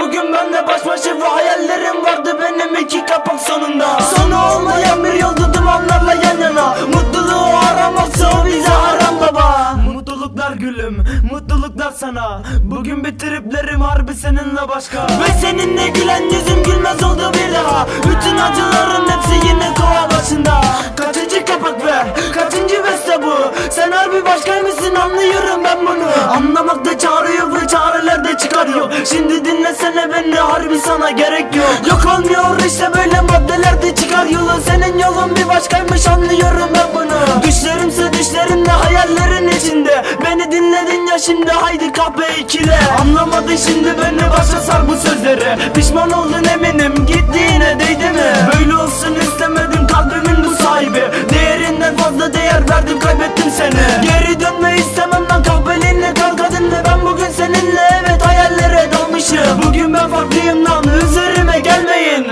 Bugün benle baş başa ve hayallerim vardı benim iki kapak sonunda. Sonu olmayan bir yoldu dumanlarla yan yana. Mutluluğu araması o bize haram baba. Mutluluklar gülüm, mutluluklar sana. Bugün bitiriplerim harbi seninle başka. Ve seninle gülen yüzüm gülmez oldu bir daha. Bütün acıların hepsi yine kova başında. Kaçıncı kapak be, kaçıncı beste bu? Sen harbi başkaymışsın anlıyorum ben bunu. Ve çıkarıyor Şimdi dinlesene beni harbi sana gerek yok. Yok olmuyor işte böyle maddeler de çıkar yolu Senin yolun bir başkaymış anlıyorum ben bunu. Düşlerimse düşlerimle hayallerin içinde. Beni dinledin ya şimdi haydi kahve ikile Anlamadın şimdi beni başa sar bu sözleri. Pişman oldun eminim gittiğine Ben farklıyım üzerime gelmeyin.